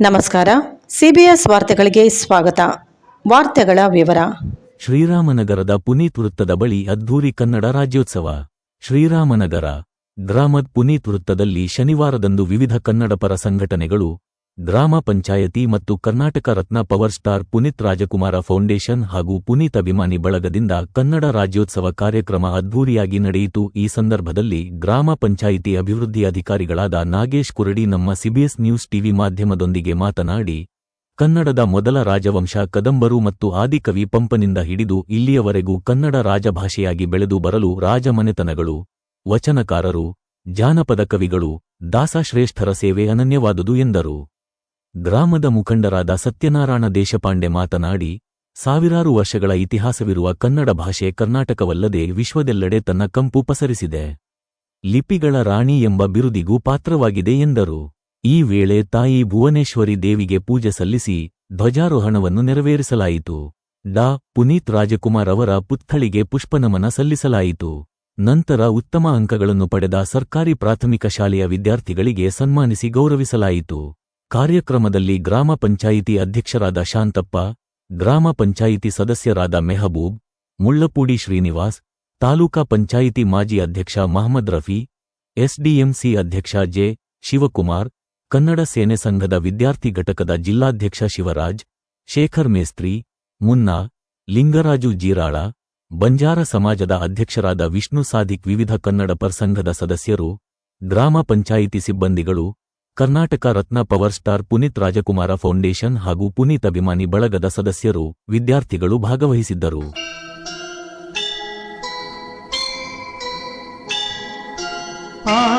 ನಮಸ್ಕಾರ. ಸಿಬಿಎಸ್ ವಾರ್ತೆಗಳಿಗೆ ಸ್ವಾಗತ. ವಾರ್ತೆಗಳ ವಿವರ. ಶ್ರೀರಾಮನಗರದ ಪುನೀತ್ ವೃತ್ತದ ಬಳಿ ಅದ್ಧೂರಿ ಕನ್ನಡ ರಾಜ್ಯೋತ್ಸವ. ಶ್ರೀರಾಮನಗರ ಗ್ರಾಮದ್ ಪುನೀತ್ ವೃತ್ತದಲ್ಲಿ ಶನಿವಾರದಂದು ವಿವಿಧ ಕನ್ನಡಪರ ಸಂಘಟನೆಗಳು ಗ್ರಾಮ ಪಂಚಾಯತಿ ಮತ್ತು Karnataka Ratna power star Puneeth Rajkumar foundation ಹಾಗೂ ಪುನೀತ್ ಅಭಿಮಾನಿ ಬಳಗದಿಂದ ಕನ್ನಡ ರಾಜ್ಯೋತ್ಸವ ಕಾರ್ಯಕ್ರಮ ಅದ್ಧೂರಿಯಾಗಿ ನಡೆಯಿತು. ಈ ಸಂದರ್ಭದಲ್ಲಿ ಗ್ರಾಮ ಪಂಚಾಯಿತಿ ಅಭಿವೃದ್ಧಿ ಅಧಿಕಾರಿಗಳಾದ ನಾಗೇಶ್ ಕುರಡಿ ನಮ್ಮ ಸಿಬಿಎಸ್ ನ್ಯೂಸ್ ಟಿವಿ ಮಾಧ್ಯಮದೊಂದಿಗೆ ಮಾತನಾಡಿ, ಕನ್ನಡದ ಮೊದಲ ರಾಜವಂಶ ಕದಂಬರು ಮತ್ತು ಆದಿಕವಿ ಪಂಪನಿಂದ ಹಿಡಿದು ಇಲ್ಲಿಯವರೆಗೂ ಕನ್ನಡ ರಾಜಭಾಷೆಯಾಗಿ ಬೆಳೆದು ಬರಲು ರಾಜಮನೆತನಗಳು, ವಚನಕಾರರು, ಜಾನಪದ ಕವಿಗಳು, ದಾಸಶ್ರೇಷ್ಠರ ಸೇವೆ ಅನನ್ಯವಾದುದು ಎಂದರು. ಗ್ರಾಮದ ಮುಖಂಡರಾದ ಸತ್ಯನಾರಾಯಣ ದೇಶಪಾಂಡೆ ಮಾತನಾಡಿ, ಸಾವಿರಾರು ವರ್ಷಗಳ ಇತಿಹಾಸವಿರುವ ಕನ್ನಡ ಭಾಷೆ ಕರ್ನಾಟಕವಲ್ಲದೆ ವಿಶ್ವದೆಲ್ಲೆಡೆ ತನ್ನ ಕಂಪು ಪಸರಿಸಿದೆ. ಲಿಪಿಗಳ ರಾಣಿ ಎಂಬ ಬಿರುದಿಗೂ ಪಾತ್ರವಾಗಿದೆ ಎಂದರು. ಈ ವೇಳೆ ತಾಯಿ ಭುವನೇಶ್ವರಿ ದೇವಿಗೆ ಪೂಜೆ ಸಲ್ಲಿಸಿ ಧ್ವಜಾರೋಹಣವನ್ನು ನೆರವೇರಿಸಲಾಯಿತು. ಡಾ. ಪುನೀತ್ ರಾಜಕುಮಾರ್ ಅವರ ಪುತ್ಥಳಿಗೆ ಪುಷ್ಪನಮನ ಸಲ್ಲಿಸಲಾಯಿತು. ನಂತರ ಉತ್ತಮ ಅಂಕಗಳನ್ನು ಪಡೆದ ಸರ್ಕಾರಿ ಪ್ರಾಥಮಿಕ ಶಾಲೆಯ ವಿದ್ಯಾರ್ಥಿಗಳಿಗೆ ಸನ್ಮಾನಿಸಿ ಗೌರವಿಸಲಾಯಿತು. ಕಾರ್ಯಕ್ರಮದಲ್ಲಿ ಗ್ರಾಮ ಪಂಚಾಯಿತಿ ಅಧ್ಯಕ್ಷರಾದ ಶಾಂತಪ್ಪ, ಗ್ರಾಮ ಪಂಚಾಯಿತಿ ಸದಸ್ಯರಾದ ಮೆಹಬೂಬ್ ಮುಳ್ಳಪೂಡಿ ಶ್ರೀನಿವಾಸ್, ತಾಲೂಕಾ ಪಂಚಾಯಿತಿ ಮಾಜಿ ಅಧ್ಯಕ್ಷ ಮಹಮ್ಮದ್ ರಫಿ, ಎಸ್ಡಿಎಂಸಿ ಅಧ್ಯಕ್ಷ ಜೆ. ಶಿವಕುಮಾರ್, ಕನ್ನಡ ಸೇನೆ ಸಂಘದ ವಿದ್ಯಾರ್ಥಿ ಘಟಕದ ಜಿಲ್ಲಾಧ್ಯಕ್ಷ ಶಿವರಾಜ್, ಶೇಖರ್ ಮೇಸ್ತ್ರಿ, ಮುನ್ನಾ, ಲಿಂಗರಾಜು ಜೀರಾಳ, ಬಂಜಾರ ಸಮಾಜದ ಅಧ್ಯಕ್ಷರಾದ ವಿಷ್ಣು ಸಾದಿಕ್ ವಿವಿಧ ಕನ್ನಡಪರ ಸಂಘದ ಸದಸ್ಯರು, ಗ್ರಾಮ ಪಂಚಾಯಿತಿ ಸಿಬ್ಬಂದಿಗಳು Karnataka Ratna power star Puneeth Rajkumar foundation ಹಾಗೂ ಪುನೀತ್ ಅಭಿಮಾನಿ ಬಳಗದ ಸದಸ್ಯರು, ವಿದ್ಯಾರ್ಥಿಗಳು ಭಾಗವಹಿಸಿದ್ದರು. ಪ್ರೀತಿಯ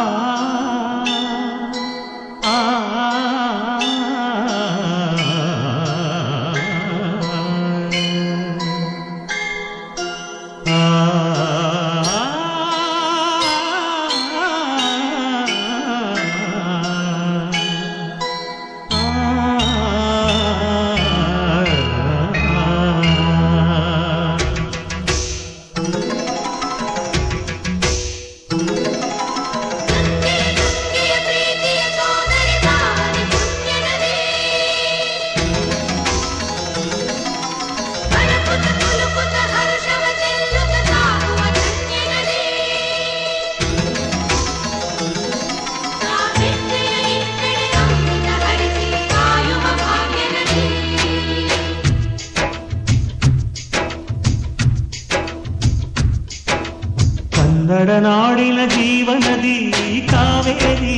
ಕನ್ನಡ ನಾಡಿನ ಜೀವನದಿ ಕಾವೇರಿ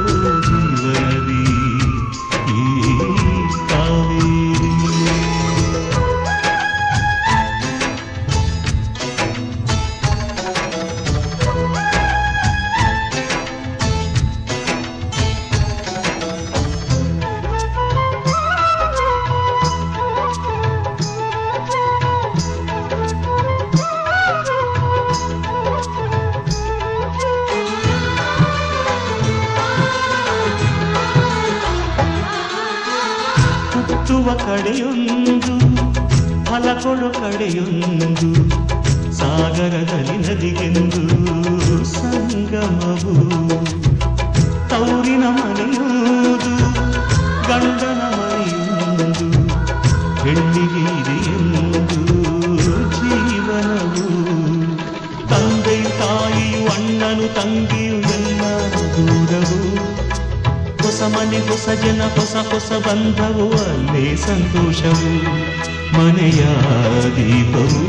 ಹುಟ್ಟುವ ಕಡೆಯೊಂದು ಫಲ ಕೊಡು ಕಡೆಯೊಂದು ಸಾಗರದಲ್ಲಿ ನದಿಗೆಂದು ಸಂಗಮವು ತೌರಿನ ಮನೆಯುವುದು ಗಂಡನ ಮನೆಯೊಂದು ಹೆಣ್ಣಿಗೆ ಇದೆಯೆಂದು ಜೀವನವು ತಂದೆಯು ತಾಯಿಯು ಅಣ್ಣನು ತಂಗಿಯು ಎಲ್ಲ ದೂರವು ಹೊಸ ಮನೆ ಹೊಸ ಜನ ಹೊಸ ಹೊಸ ಬಂಧವು ಅಲ್ಲೇ ಸಂತೋಷವು ಮನೆಯ ದೀಪವು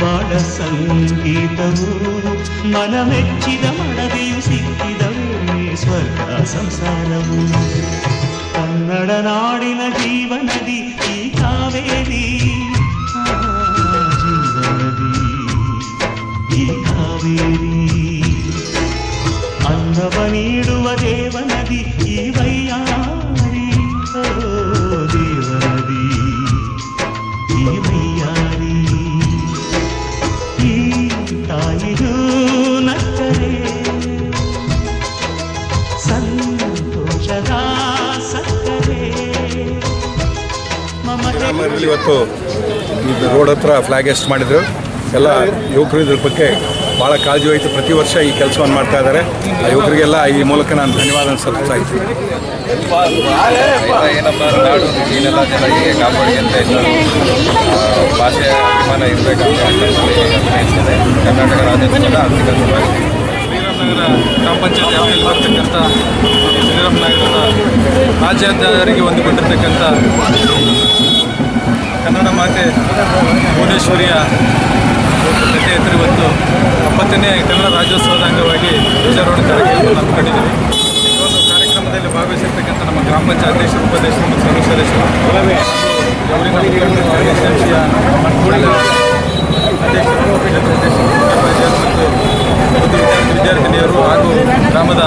ಬಾಳ ಸಂಗೀತವು ಮನ ಮೆಚ್ಚಿದ ಮಡದೆಯು ಸಿಕ್ಕಿದವೇ ಸ್ವರ್ಗ ಸಂಸಾರವು ಕನ್ನಡ ನಾಡಿನ ಜೀವನದಿ ಈ ಕಾವೇರಿ ಆ, ಜೀವನದಿ ಈ ಕಾವೇರಿ ದೇವನದಿ ಈ ವೈಯಾರಿ, ಓ ದೇವನದಿ ಈ ವೈಯಾರಿ. ಈ ತಾಯಿಗೂ ನಕ್ಕರೆ, ಸಂತೋಷದ ಸಕ್ಕರೆ. ಇವತ್ತು ರೋಡ್ ಹತ್ರ ಫ್ಲಾಗ್ ಎಸ್ಟ್ ಮಾಡಿದ್ರು. ಎಲ್ಲ ಯುವಕರು ಇದ್ರ ಬಗ್ಗೆ ಭಾಳ ಕಾಳಜಿ ವಹಿಸಿ ಪ್ರತಿ ವರ್ಷ ಈ ಕೆಲಸವನ್ನು ಮಾಡ್ತಾ ಇದ್ದಾರೆ. ಆ ಯುವಕರಿಗೆಲ್ಲ ಈ ಮೂಲಕ ನಾನು ಧನ್ಯವಾದ ಸಲ್ಲಿಸ್ತಾ ಇದ್ದೀನಿ. ಏನಪ್ಪ ನಾಡು ಏನೆಲ್ಲ ಜನ ಹೀಗೆ ಕಾಪಾಡಿ ಅಂತ ಭಾಷೆ ಅಭಿಮಾನ ಇರಬೇಕಂತ ಕರ್ನಾಟಕ ರಾಜ್ಯೋತ್ಸವದ ಆರ್ಥಿಕ ಶ್ರೀರಾಮನಗರ ಗ್ರಾಮ ಪಂಚಾಯತ್ ವ್ಯಾಪ್ತಿಯಲ್ಲಿ ಬರ್ತಕ್ಕಂಥ ಶ್ರೀರಾಮನಗರದ ರಾಜ್ಯಾಧ್ಯಕ್ಷರಿಗೆ ಹೊಂದಿಕೊಂಡಿರ್ತಕ್ಕಂಥ ಕನ್ನಡ ಮಾತೆ ಭುವನೇಶ್ವರಿಯ ಎತ್ತರ ಇವತ್ತು ಎಪ್ಪತ್ತನೇ ಕನ್ನಡ ರಾಜ್ಯೋತ್ಸವದ ಅಂಗವಾಗಿ ಧ್ವಜಾರೋಹಣ ಕಾರ್ಯಕ್ರಮವನ್ನು ಹಮ್ಮಿಕೊಂಡಿದ್ದೀವಿ. ಈ ಒಂದು ಕಾರ್ಯಕ್ರಮದಲ್ಲಿ ಭಾಗವಹಿಸಿರ್ತಕ್ಕಂಥ ನಮ್ಮ ಗ್ರಾಮ ಪಂಚಾಯತ್ ಉಪಾಧ್ಯಕ್ಷರು ಮತ್ತು ಸರ್ವ ಸದಸ್ಯರು. ಅಧ್ಯಕ್ಷರು ಕ್ಷೇತ್ರ ಅಧ್ಯಕ್ಷರು ಮತ್ತು ವಿದ್ಯಾರ್ಥಿನಿಯರು ಹಾಗೂ ಗ್ರಾಮದ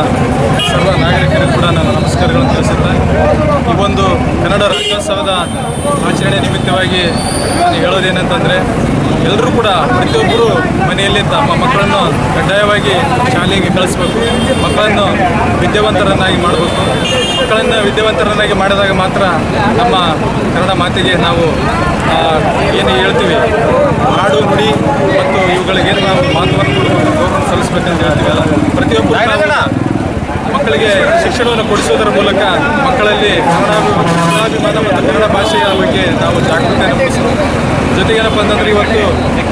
ಸರ್ವ ನಾಗರಿಕರಿಗೂ ಕೂಡ ನಾನು ನಮಸ್ಕಾರಗಳನ್ನು ತಿಳಿಸುತ್ತಾ ಈ ಒಂದು ಕನ್ನಡ ರಾಜ್ಯೋತ್ಸವದ ಆಚರಣೆ ನಿಮಿತ್ತವಾಗಿ ನಾನು ಹೇಳೋದೇನಂತಂದರೆ ಎಲ್ಲರೂ ಕೂಡ ಪ್ರತಿಯೊಬ್ಬರು ಮನೆಯಲ್ಲಿ ತಮ್ಮ ಮಕ್ಕಳನ್ನು ಕಡ್ಡಾಯವಾಗಿ ಶಾಲೆಗೆ ಕಳಿಸ್ಬೇಕು. ಮಕ್ಕಳನ್ನು ವಿದ್ಯಾವಂತರನ್ನಾಗಿ ಮಾಡಬೇಕು. ಮಕ್ಕಳನ್ನು ವಿದ್ಯಾವಂತರನ್ನಾಗಿ ಮಾಡಿದಾಗ ಮಾತ್ರ ನಮ್ಮ ಕನ್ನಡ ಮಾತಿಗೆ ನಾವು ಏನು ಹೇಳ್ತೀವಿ, ಹಾಡು ನುಡಿ ಮತ್ತು ಇವುಗಳಿಗೆ ಏನು ನಾವು ಮಹತ್ವವನ್ನು ಕೊಡಬೇಕು ಪ್ರತಿಯೊಬ್ಬರು ಮಕ್ಕಳಿಗೆ ಶಿಕ್ಷಣವನ್ನು ಕೊಡಿಸುವುದರ ಮೂಲಕ ಮಕ್ಕಳಲ್ಲಿ ಕನ್ನಡ ಕನ್ನಡಾಭಿಮಾನ ಮತ್ತು ಕನ್ನಡ ಭಾಷೆಯ ಬಗ್ಗೆ ನಾವು ಜಾಗೃತಿಯನ್ನು ಮೂಡಿಸಬೇಕು ಜೊತೆಗೇನಪ್ಪ ಅಂತಂದ್ರೆ ಇವತ್ತು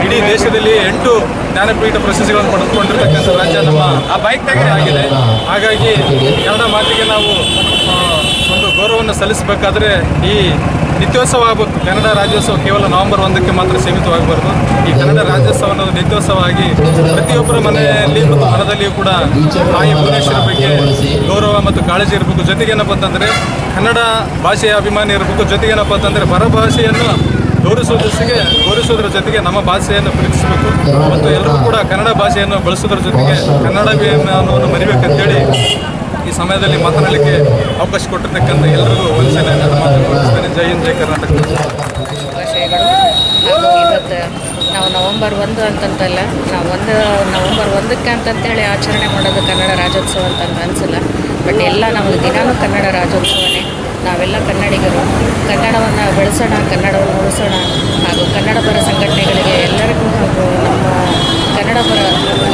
ಇಡೀ ದೇಶದಲ್ಲಿ ಎಂಟು ಜ್ಞಾನಪೀಠ ಪ್ರಶಸ್ತಿಗಳನ್ನು ಪಡೆದುಕೊಂಡಿರ್ತಕ್ಕಂಥ ರಾಜ್ಯ ನಮ್ಮ ಆಗಿದೆ. ಹಾಗಾಗಿ ಕನ್ನಡ ಮಾತಿಗೆ ನಾವು ಗೌರವವನ್ನು ಸಲ್ಲಿಸಬೇಕಾದ್ರೆ ಈ ನಿತ್ಯೋತ್ಸವ ಆಗಬೇಕು. ಕನ್ನಡ ರಾಜ್ಯೋತ್ಸವ ಕೇವಲ ನವೆಂಬರ್ ಒಂದಕ್ಕೆ ಮಾತ್ರ ಸೀಮಿತವಾಗಬಾರ್ದು. ಈ ಕನ್ನಡ ರಾಜ್ಯೋತ್ಸವ ಅನ್ನೋದು ನಿತ್ಯೋತ್ಸವ ಆಗಿ ಪ್ರತಿಯೊಬ್ಬರ ಮನೆಯಲ್ಲಿ ಮತ್ತು ಮನದಲ್ಲಿಯೂ ಕೂಡ ತಾಯಿ ಭುವನೇಶ್ವರ ಬಗ್ಗೆ ಗೌರವ ಮತ್ತು ಕಾಳಜಿ ಇರಬೇಕು. ಜೊತೆಗೇನಪ್ಪ ಅಂತಂದರೆ ಕನ್ನಡ ಭಾಷೆಯ ಅಭಿಮಾನಿ ಇರಬೇಕು. ಜೊತೆಗೇನಪ್ಪ ಅಂತಂದರೆ ಪರಭಾಷೆಯನ್ನು ಗೌರವಿಸೋದ್ರ ಜೊತೆಗೆ ಗೌರವಿಸೋದ್ರ ಜೊತೆಗೆ ನಮ್ಮ ಭಾಷೆಯನ್ನು ಪ್ರೀತಿಸಬೇಕು. ಮತ್ತು ಎಲ್ಲರೂ ಕೂಡ ಕನ್ನಡ ಭಾಷೆಯನ್ನು ಬಳಸೋದ್ರ ಜೊತೆಗೆ ಕನ್ನಡ ಅಭಿಮಾನವನ್ನು ಮರಿಬೇಕಂತೇಳಿ ಸಮಯದಲ್ಲಿ ಮಾತನಾಡಲಿಕ್ಕೆ ಅವಕಾಶ ಕೊಟ್ಟಿರ್ತಕ್ಕಂಥ ಎಲ್ಲರಿಗೂ ಒಂದ್ಸಲ ಮುಗಿಸ್ತೇನೆ. ಜೈ ಹಿಂದ್, ಜೈ ಕರ್ನಾಟಕ. ನಾವು ನವಂಬರ್ ಒಂದು ಅಂತಂತಲ್ಲ, ನಾವು ಒಂದು ನವಂಬರ್ ಒಂದಕ್ಕೆ ಅಂತಂತೇಳಿ ಆಚರಣೆ ಮಾಡೋದು ಕನ್ನಡ ರಾಜ್ಯೋತ್ಸವ ಅಂತ ಅನಿಸಿಲ್ಲ. ಬಟ್ ಎಲ್ಲ ನಮಗೆ ದಿನಾನೂ ಕನ್ನಡ ರಾಜ್ಯೋತ್ಸವನೇ. ನಾವೆಲ್ಲ ಕನ್ನಡಿಗರು. ಕನ್ನಡವನ್ನು ಬೆಳೆಸೋಣ, ಕನ್ನಡವನ್ನು ಉಳಿಸೋಣ. ಹಾಗೂ ಕನ್ನಡ ಪರ ಸಂಘಟನೆಗಳಿಗೆ ಎಲ್ಲರಿಗೂ ಕನ್ನಡ ಪರ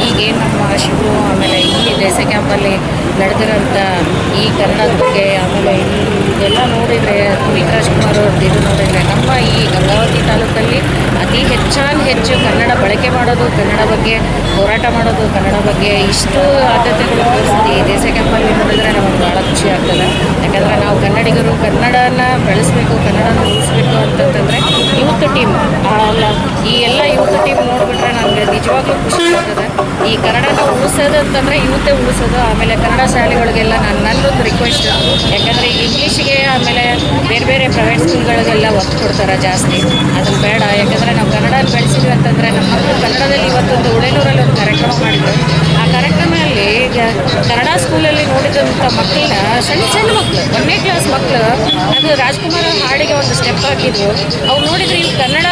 ಈಗೇನು ನಮ್ಮ ಶಿವು ಆಮೇಲೆ ಈ ದೇಸೆ ಕ್ಯಾಂಪಲ್ಲಿ ನಡೆದಿರೋಂಥ ಈ ಕನ್ನಡದ ಬಗ್ಗೆ ಆಮೇಲೆ ಇದೆಲ್ಲ ನೋಡಿದರೆ ವಿಕಾಸ್ ಕುಮಾರ್ ಅವ್ರದ್ದು ಇದು ನೋಡಿದರೆ ನಮ್ಮ ಈ ಗಂಗಾವತಿ ತಾಲೂಕಲ್ಲಿ ಅತಿ ಹೆಚ್ಚಾನ್ ಹೆಚ್ಚು ಕನ್ನಡ ಬಳಕೆ ಮಾಡೋದು, ಕನ್ನಡ ಬಗ್ಗೆ ಹೋರಾಟ ಮಾಡೋದು, ಕನ್ನಡ ಬಗ್ಗೆ ಇಷ್ಟು ಆದ್ಯತೆಗಳು ಈ ದೇಶ ಕ್ಯಾಂಪಲ್ಲಿ ನೋಡಿದ್ರೆ ನಮಗೆ ಭಾಳ ಖುಷಿ ಆಗ್ತದೆ. ಯಾಕಂದರೆ ನಾವು ಕನ್ನಡಿಗರು ಕನ್ನಡನ ಬೆಳೆಸಬೇಕು, ಕನ್ನಡನ ಉಳಿಸ್ಬೇಕು ಅಂತಂತಂದರೆ ಯೂತ್ ಟೀಮ್ ಈ ಎಲ್ಲ ಯೂತ್ ಟೀಮ್ ನೋಡಿಬಿಟ್ರೆ ನನಗೆ ನಿಜವಾಗ್ಲೂ ಖುಷಿ ಆಗ್ತದೆ. ಈ ಕನ್ನಡನ ಉಳಿಸೋದು ಅಂತಂದರೆ ಇವತ್ತೇ ಉಳಿಸೋದು, ಆಮೇಲೆ ಕನ್ನಡ ಶಾಲೆಗಳಿಗೆಲ್ಲ ನನ್ನ ನನ್ನೊಂದು ರಿಕ್ವೆಸ್ಟ್ ಯಾಕಂದರೆ ಇಂಗ್ಲೀಷಿಗೆ ಆಮೇಲೆ ಬೇರೆ ಬೇರೆ ಪ್ರೈವೇಟ್ ಸ್ಕೂಲ್ಗಳಿಗೆಲ್ಲ ಒತ್ತು ಕೊಡ್ತಾರೆ ಜಾಸ್ತಿ. ಅದನ್ನು ಬೇಡ. ಯಾಕಂದರೆ ನಾವು ಕನ್ನಡ ಬೆಳೆಸಿದ್ವಿ ಅಂತಂದರೆ ನಮ್ಮ ಮಕ್ಕಳು ಕನ್ನಡದಲ್ಲಿ ಇವತ್ತೊಂದು ಉಳೇನೂರಲ್ಲಿ ಒಂದು ಕಾರ್ಯಕ್ರಮ ಮಾಡಿದ್ರು. ಆ ಕಾರ್ಯಕ್ರಮದಲ್ಲಿ ಕನ್ನಡ ಸ್ಕೂಲಲ್ಲಿ ನೋಡಿದಂಥ ಮಕ್ಕಳನ್ನ, ಸಣ್ಣ ಸಣ್ಣ ಮಕ್ಕಳು ಒಂದನೇ ಕ್ಲಾಸ್ ಮಕ್ಕಳು ಅದು ರಾಜ್ಕುಮಾರ್ ಹಾಡಿಗೆ ಒಂದು ಸ್ಟೆಪ್ ಹಾಕಿದ್ರು. ಅವ್ರು ನೋಡಿದ್ರೆ ಇವ್ರು ಕನ್ನಡ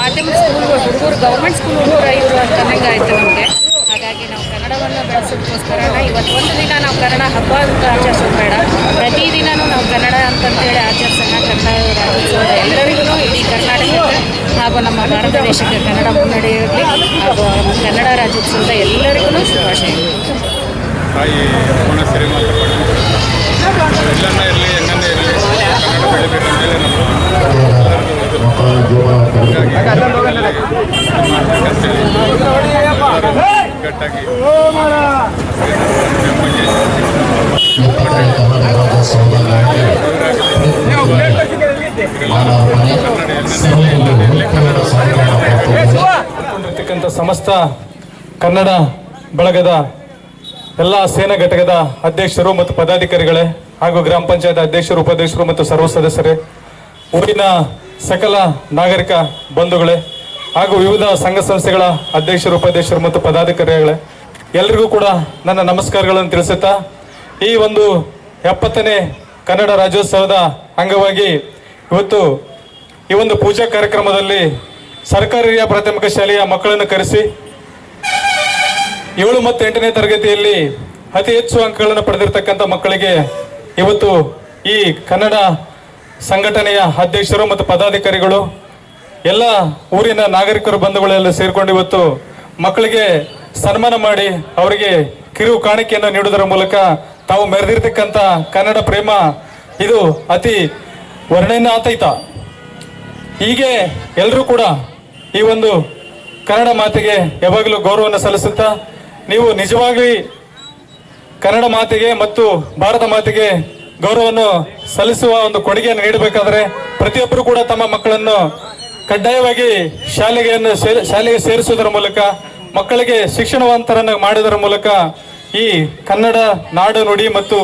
ಮಾಧ್ಯಮ ಸ್ಕೂಲ್ ಹುಡುಗರು ಗೌರ್ಮೆಂಟ್ ಸ್ಕೂಲ್ ಹುಡುಗರು ಇವರು ಅಂತ ಆಯಿತು ನಮಗೆ. ಹಾಗಾಗಿ ನಾವು ಕನ್ನಡವನ್ನು ಬೆಳೆಸೋದಕ್ಕೋಸ್ಕರ ಇವತ್ತು ಒಂದು ದಿನ ನಾವು ಕನ್ನಡ ಹಬ್ಬ ಅಂತ ಆಚರಿಸೋದು ಬೇಡ. ಪ್ರತಿದಿನನೂ ನಾವು ಕನ್ನಡ ಅಂತಂತೇಳಿ ಆಚರಿಸೋಣ, ಕನ್ನಡ ಎಲ್ಲರಿಗೂ ಇಡೀ ಕರ್ನಾಟಕ ಹಾಗೂ ನಮ್ಮ ಭಾರತ ದೇಶಕ್ಕೆ ಕನ್ನಡ ಮುನ್ನಡೆಯಲ್ಲಿ ಹಾಗೂ ಕನ್ನಡ ರಾಜ್ಯೋತ್ಸವದ ಎಲ್ಲರಿಗೂ ಶುಭಾಶಯಗಳು ತಾಯಿ ಎಲ್ಲನ್ನ ಇರಲಿ ಹೆಂಗನ್ನ ಇರಲಿ ಕನ್ನಡ ಬೆಳಿಬೇಕಂತೇಳಿ ನಮ್ಮ ಗಟ್ಟಾಗಿ ಕೊಂಡಿರ್ತಕ್ಕಂಥ ಸಮಸ್ತ ಕನ್ನಡ ಬಳಗದ ಎಲ್ಲ ಸೇನಾ ಘಟಕದ ಅಧ್ಯಕ್ಷರು ಮತ್ತು ಪದಾಧಿಕಾರಿಗಳೇ ಹಾಗೂ ಗ್ರಾಮ ಪಂಚಾಯತ್ ಅಧ್ಯಕ್ಷರು, ಉಪಾಧ್ಯಕ್ಷರು ಮತ್ತು ಸರ್ವ ಸದಸ್ಯರೇ, ಊರಿನ ಸಕಲ ನಾಗರಿಕ ಬಂಧುಗಳೇ ಹಾಗೂ ವಿವಿಧ ಸಂಘ ಸಂಸ್ಥೆಗಳ ಅಧ್ಯಕ್ಷರು, ಉಪಾಧ್ಯಕ್ಷರು ಮತ್ತು ಪದಾಧಿಕಾರಿಗಳೇ, ಎಲ್ರಿಗೂ ಕೂಡ ನನ್ನ ನಮಸ್ಕಾರಗಳನ್ನು ತಿಳಿಸುತ್ತಾ ಈ ಒಂದು ಎಪ್ಪತ್ತನೇ ಕನ್ನಡ ರಾಜ್ಯೋತ್ಸವದ ಅಂಗವಾಗಿ ಇವತ್ತು ಈ ಒಂದು ಪೂಜಾ ಕಾರ್ಯಕ್ರಮದಲ್ಲಿ ಸರ್ಕಾರಿ ಪ್ರಾಥಮಿಕ ಶಾಲೆಯ ಮಕ್ಕಳನ್ನು ಕರೆಸಿ ಏಳು ಮತ್ತು ಎಂಟನೇ ತರಗತಿಯಲ್ಲಿ ಅತಿ ಹೆಚ್ಚು ಅಂಕಗಳನ್ನು ಪಡೆದಿರತಕ್ಕಂಥ ಮಕ್ಕಳಿಗೆ ಇವತ್ತು ಈ ಕನ್ನಡ ಸಂಘಟನೆಯ ಅಧ್ಯಕ್ಷರು ಮತ್ತು ಪದಾಧಿಕಾರಿಗಳು, ಎಲ್ಲ ಊರಿನ ನಾಗರಿಕರು ಬಂಧುಗಳೆಲ್ಲ ಸೇರಿಕೊಂಡು ಇವತ್ತು ಮಕ್ಕಳಿಗೆ ಸನ್ಮಾನ ಮಾಡಿ ಅವರಿಗೆ ಕಿರು ಕಾಣಿಕೆಯನ್ನು ನೀಡುವುದರ ಮೂಲಕ ತಾವು ಮೆರೆದಿರ್ತಕ್ಕಂಥ ಕನ್ನಡ ಪ್ರೇಮ ಇದು ಅತಿ ವರ್ಣನಾತೀತ. ಹೀಗೆ ಎಲ್ಲರೂ ಕೂಡ ಈ ಒಂದು ಕನ್ನಡ ಮಾತಿಗೆ ಯಾವಾಗಲೂ ಗೌರವವನ್ನು ಸಲ್ಲಿಸುತ್ತಾ ನೀವು ನಿಜವಾಗಿ ಕನ್ನಡ ಮಾತಿಗೆ ಮತ್ತು ಭಾರತ ಮಾತಿಗೆ ಗೌರವವನ್ನು ಸಲ್ಲಿಸುವ ಒಂದು ಕೊಡುಗೆಯನ್ನು ನೀಡಬೇಕಾದ್ರೆ ಪ್ರತಿಯೊಬ್ಬರು ಕೂಡ ತಮ್ಮ ಮಕ್ಕಳನ್ನು ಕಡ್ಡಾಯವಾಗಿ ಶಾಲೆಗೆ ಶಾಲೆಗೆ ಸೇರಿಸುವುದರ ಮೂಲಕ, ಮಕ್ಕಳಿಗೆ ಶಿಕ್ಷಣವಂತರನ್ನು ಮಾಡುವುದರ ಮೂಲಕ ಈ ಕನ್ನಡ ನಾಡು ನುಡಿ ಮತ್ತು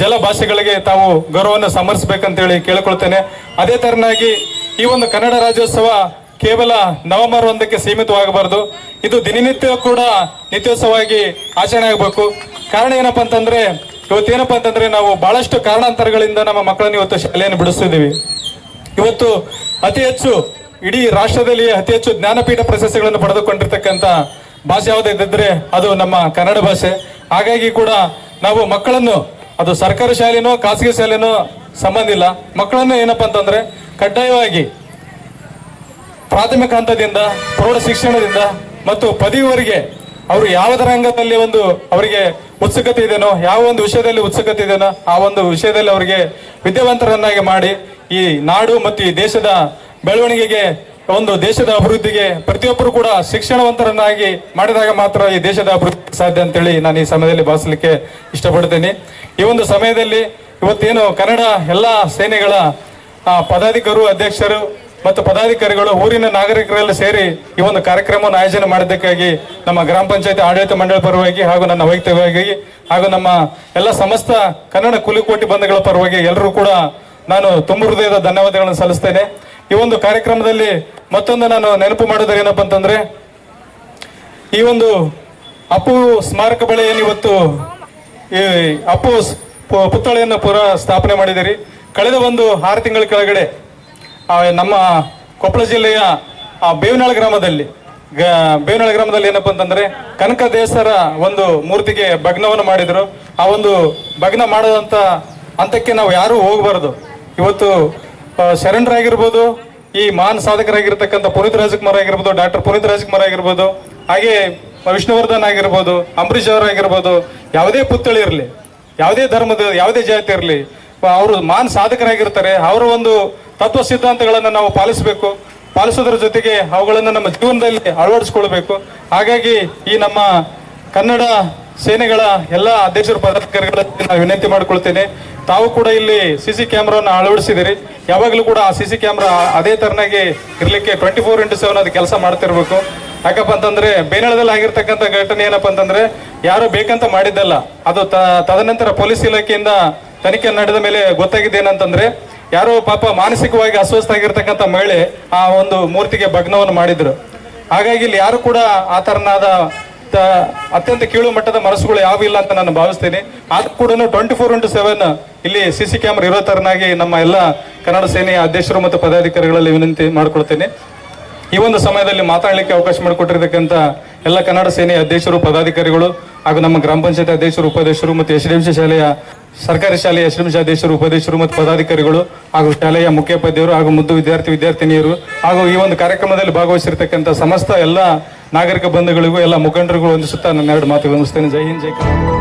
ಜಲ ಭಾಷೆಗಳಿಗೆ ತಾವು ಗೌರವವನ್ನು ಸಮರ್ಸಬೇಕಂತೇಳಿ ಕೇಳಿಕೊಳ್ತೇನೆ. ಅದೇ ತರನಾಗಿ ಈ ಒಂದು ಕನ್ನಡ ರಾಜ್ಯೋತ್ಸವ ಕೇವಲ ನವೆಂಬರ್ ಒಂದಕ್ಕೆ ಸೀಮಿತವಾಗಬಾರದು. ಇದು ದಿನನಿತ್ಯ ಕೂಡ ನಿತ್ಯೋತ್ಸವವಾಗಿ ಆಚರಣೆ ಆಗಬೇಕು. ಕಾರಣ ಏನಪ್ಪಾ ಅಂತಂದ್ರೆ ಇವತ್ತೇನಪ್ಪ ಅಂತಂದ್ರೆ ನಾವು ಬಹಳಷ್ಟು ಕಾರಣಾಂತರಗಳಿಂದ ನಮ್ಮ ಮಕ್ಕಳನ್ನು ಇವತ್ತು ಶಾಲೆಯನ್ನು ಬಿಡಿಸ್ತಿದ್ದೀವಿ. ಇವತ್ತು ಅತಿ ಹೆಚ್ಚು ಇಡೀ ರಾಷ್ಟ್ರದಲ್ಲಿ ಅತಿ ಹೆಚ್ಚು ಜ್ಞಾನಪೀಠ ಪ್ರಶಸ್ತಿಗಳನ್ನು ಪಡೆದುಕೊಂಡಿರ್ತಕ್ಕಂಥ ಭಾಷೆ ಯಾವುದಿದ್ದರೆ ಅದು ನಮ್ಮ ಕನ್ನಡ ಭಾಷೆ. ಹಾಗಾಗಿ ಕೂಡ ನಾವು ಮಕ್ಕಳನ್ನು, ಅದು ಸರ್ಕಾರಿ ಶಾಲೆನೋ, ಖಾಸಗಿ ಶಾಲೆನೋ ಸಂಬಂಧ ಇಲ್ಲ. ಮಕ್ಕಳನ್ನು ಏನಪ್ಪಾ ಅಂತಂದ್ರೆ ಕಡ್ಡಾಯವಾಗಿ ಪ್ರಾಥಮಿಕ ಹಂತದಿಂದ, ಪ್ರೌಢ ಶಿಕ್ಷಣದಿಂದ ಮತ್ತು ಪದವಿವರೆಗೆ ಅವರು ಯಾವುದರ ರಂಗದಲ್ಲಿ ಒಂದು ಅವರಿಗೆ ಉತ್ಸುಕತೆ ಇದೆಯೋ, ಯಾವ ಒಂದು ವಿಷಯದಲ್ಲಿ ಉತ್ಸುಕತೆ ಇದೆಯೋ ಆ ಒಂದು ವಿಷಯದಲ್ಲಿ ಅವರಿಗೆ ವಿದ್ಯಾವಂತರನ್ನಾಗಿ ಮಾಡಿ ಈ ನಾಡು ಮತ್ತು ಈ ದೇಶದ ಬೆಳವಣಿಗೆಗೆ, ಒಂದು ದೇಶದ ಅಭಿವೃದ್ಧಿಗೆ ಪ್ರತಿಯೊಬ್ಬರು ಕೂಡ ಶಿಕ್ಷಣವಂತರನ್ನಾಗಿ ಮಾಡಿದಾಗ ಮಾತ್ರ ಈ ದೇಶದ ಅಭಿವೃದ್ಧಿ ಸಾಧ್ಯ ಅಂತೇಳಿ ನಾನು ಈ ಸಮಯದಲ್ಲಿ ಭಾವಿಸಲಿಕ್ಕೆ ಇಷ್ಟಪಡ್ತೇನೆ. ಈ ಒಂದು ಸಮಯದಲ್ಲಿ ಇವತ್ತೇನು ಕನ್ನಡ ಎಲ್ಲ ಸೇನೆಗಳ ಪದಾಧಿಕರು ಅಧ್ಯಕ್ಷರು ಮತ್ತು ಪದಾಧಿಕಾರಿಗಳು ಊರಿನ ನಾಗರಿಕರೆಲ್ಲ ಸೇರಿ ಈ ಒಂದು ಕಾರ್ಯಕ್ರಮವನ್ನು ಆಯೋಜನೆ ಮಾಡಿದ್ದಕ್ಕಾಗಿ ನಮ್ಮ ಗ್ರಾಮ ಪಂಚಾಯತಿ ಆಡಳಿತ ಮಂಡಳಿ ಪರವಾಗಿ ಹಾಗೂ ನನ್ನ ವೈಯಕ್ತಿಕವಾಗಿ ಹಾಗೂ ನಮ್ಮ ಎಲ್ಲ ಸಮಸ್ತ ಕನ್ನಡ ಕುಲಿಕೋಟಿ ಬಂಧುಗಳ ಪರವಾಗಿ ಎಲ್ಲರೂ ಕೂಡ ನಾನು ತುಂಬ ಹೃದಯದ ಧನ್ಯವಾದಗಳನ್ನು ಸಲ್ಲಿಸ್ತೇನೆ. ಈ ಒಂದು ಕಾರ್ಯಕ್ರಮದಲ್ಲಿ ಮತ್ತೊಂದು ನಾನು ನೆನಪು ಮಾಡೋದು ಏನಪ್ಪ ಅಂತಂದ್ರೆ, ಈ ಒಂದು ಅಪ್ಪು ಸ್ಮಾರಕ ಬಳಿ ಏನಿವತ್ತು ಈ ಅಪ್ಪು ಪುತ್ಥಳಿಯನ್ನು ಪುರ ಸ್ಥಾಪನೆ ಮಾಡಿದಿರಿ ಕಳೆದ ಒಂದು ಆರು ತಿಂಗಳ ಕೆಳಗಡೆ ನಮ್ಮ ಕೊಪ್ಪಳ ಜಿಲ್ಲೆಯ ಬೇವನಾಳ ಗ್ರಾಮದಲ್ಲಿ ಬೇವಿನಾಳ ಗ್ರಾಮದಲ್ಲಿ ಏನಪ್ಪ ಅಂತಂದ್ರೆ, ಕನಕ ದೇಸರ ಒಂದು ಮೂರ್ತಿಗೆ ಭಗ್ನವನ್ನು ಮಾಡಿದ್ರು. ಆ ಒಂದು ಭಗ್ನ ಮಾಡದಂತ ಹಂತಕ್ಕೆ ನಾವು ಯಾರೂ ಹೋಗಬಾರ್ದು. ಇವತ್ತು ಶರಣರ ಶರಣರಾಗಿರ್ಬೋದು, ಈ ಮಹಾನ್ ಸಾಧಕರಾಗಿರ್ತಕ್ಕಂಥ ಪುನೀತ್ ರಾಜಕುಮಾರ್ ಆಗಿರ್ಬೋದು, ಡಾಕ್ಟರ್ ಪುನೀತ್ ರಾಜಕುಮಾರ್ ಆಗಿರ್ಬೋದು, ಹಾಗೆ ವಿಷ್ಣುವರ್ಧನ್ ಆಗಿರ್ಬೋದು, ಅಂಬರೀಷ್ ಅವರಾಗಿರ್ಬೋದು ಯಾವುದೇ ಪುತ್ಥಳಿ ಇರಲಿ, ಯಾವುದೇ ಧರ್ಮದ, ಯಾವುದೇ ಜಾತಿ ಇರಲಿ ಅವರು ಮಹಾನ್ ಸಾಧಕರಾಗಿರ್ತಾರೆ. ಅವರ ಒಂದು ತತ್ವ ಸಿದ್ಧಾಂತಗಳನ್ನು ನಾವು ಪಾಲಿಸಬೇಕು. ಪಾಲಿಸೋದ್ರ ಜೊತೆಗೆ ಅವುಗಳನ್ನು ನಮ್ಮ ಜೀವನದಲ್ಲಿ ಅಳವಡಿಸ್ಕೊಳ್ಬೇಕು ಹಾಗಾಗಿ ಈ ನಮ್ಮ ಕನ್ನಡ ಸೇನೆಗಳ ಎಲ್ಲ ಅಧ್ಯಕ್ಷರು ಪದಾಧಿಕಾರಿಗಳಲ್ಲಿ ನಾವು ವಿನಂತಿ ಮಾಡಿಕೊಳ್ತೇನೆ. ತಾವು ಕೂಡ ಇಲ್ಲಿ ಸಿ ಸಿ ಕ್ಯಾಮ್ರಾವನ್ನು ಅಳವಡಿಸಿದಿರಿ. ಯಾವಾಗಲೂ ಕೂಡ ಆ ಸಿ ಸಿ ಕ್ಯಾಮ್ರಾ ಅದೇ ತರನಾಗಿ ಇರಲಿಕ್ಕೆ ಟ್ವೆಂಟಿ ಫೋರ್ ಇಂಟು ಸೆವೆನ್ ಅದು ಕೆಲಸ ಮಾಡ್ತಿರ್ಬೇಕು. ಯಾಕಪ್ಪ ಅಂತಂದ್ರೆ ಬೇನಳದಲ್ಲಿ ಆಗಿರ್ತಕ್ಕಂಥ ಘಟನೆ ಏನಪ್ಪ ಅಂತಂದ್ರೆ ಯಾರು ಬೇಕಂತ ಮಾಡಿದ್ದಲ್ಲ. ಅದು ತದನಂತರ ಪೊಲೀಸ್ ಇಲಾಖೆಯಿಂದ ತನಿಖೆ ನಡೆದ ಮೇಲೆ ಗೊತ್ತಾಗಿದ್ದೇನಂತಂದ್ರೆ ಯಾರೋ ಪಾಪ ಮಾನಸಿಕವಾಗಿ ಅಸ್ವಸ್ಥ ಆಗಿರ್ತಕ್ಕಂಥ ಮಹಿಳೆ ಆ ಒಂದು ಮೂರ್ತಿಗೆ ಭಗ್ನವನ್ನು ಮಾಡಿದ್ರು. ಹಾಗಾಗಿ ಇಲ್ಲಿ ಯಾರು ಕೂಡ ಆ ತರನಾದ ಅತ್ಯಂತ ಕೀಳು ಮಟ್ಟದ ಮನಸ್ಸುಗಳು ಯಾವ ಇಲ್ಲ ಅಂತ ನಾನು ಭಾವಿಸ್ತೇನೆ. ಆದ್ರೂ ಕೂಡ ಟ್ವೆಂಟಿ ಫೋರ್ ಇಂಟು ಸೆವೆನ್ ಇಲ್ಲಿ ಸಿ ಸಿ ಕ್ಯಾಮ್ರಾ ಇರೋ ತರನಾಗಿ ನಮ್ಮ ಎಲ್ಲ ಕನ್ನಡ ಸೇನೆಯ ಅಧ್ಯಕ್ಷರು ಮತ್ತು ಪದಾಧಿಕಾರಿಗಳಲ್ಲಿ ವಿನಂತಿ ಮಾಡ್ಕೊಳ್ತೇನೆ. ಈ ಒಂದು ಸಮಯದಲ್ಲಿ ಮಾತಾಡಲಿಕ್ಕೆ ಅವಕಾಶ ಮಾಡಿಕೊಟ್ಟಿರ್ತಕ್ಕಂಥ ಎಲ್ಲ ಕನ್ನಡ ಸೇನೆಯ ಅಧ್ಯಕ್ಷರು, ಪದಾಧಿಕಾರಿಗಳು ಹಾಗೂ ನಮ್ಮ ಗ್ರಾಮ ಪಂಚಾಯತ್ ಅಧ್ಯಕ್ಷರು, ಉಪಾಧ್ಯಕ್ಷರು ಮತ್ತು ಎಸ್ ಡಿ ಶಾಲೆಯ ಸರ್ಕಾರಿ ಶಾಲೆಯ ಅಧ್ಯಕ್ಷರು ಉಪಾಧ್ಯಕ್ಷರು ಮತ್ತು ಪದಾಧಿಕಾರಿಗಳು ಹಾಗೂ ಶಾಲೆಯ ಮುಖ್ಯೋಪಾಧ್ಯಾಯರು ಹಾಗೂ ಮುದ್ದು ವಿದ್ಯಾರ್ಥಿ ವಿದ್ಯಾರ್ಥಿನಿಯರು ಹಾಗೂ ಈ ಒಂದು ಕಾರ್ಯಕ್ರಮದಲ್ಲಿ ಭಾಗವಹಿಸಿರ್ತಕ್ಕಂಥ ಸಮಸ್ತ ಎಲ್ಲ ನಾಗರಿಕ ಬಂಧುಗಳಿಗೂ, ಎಲ್ಲ ಮುಖಂಡರಿಗೂ ವಂದಿಸುತ್ತಾ ನನ್ನ ಎರಡು ಮಾತುಗಳು ಮುಗಿಸ್ತೇನೆ. ಜೈ ಹಿಂದ್, ಜೈ ಕರ್ನಾಟಕ.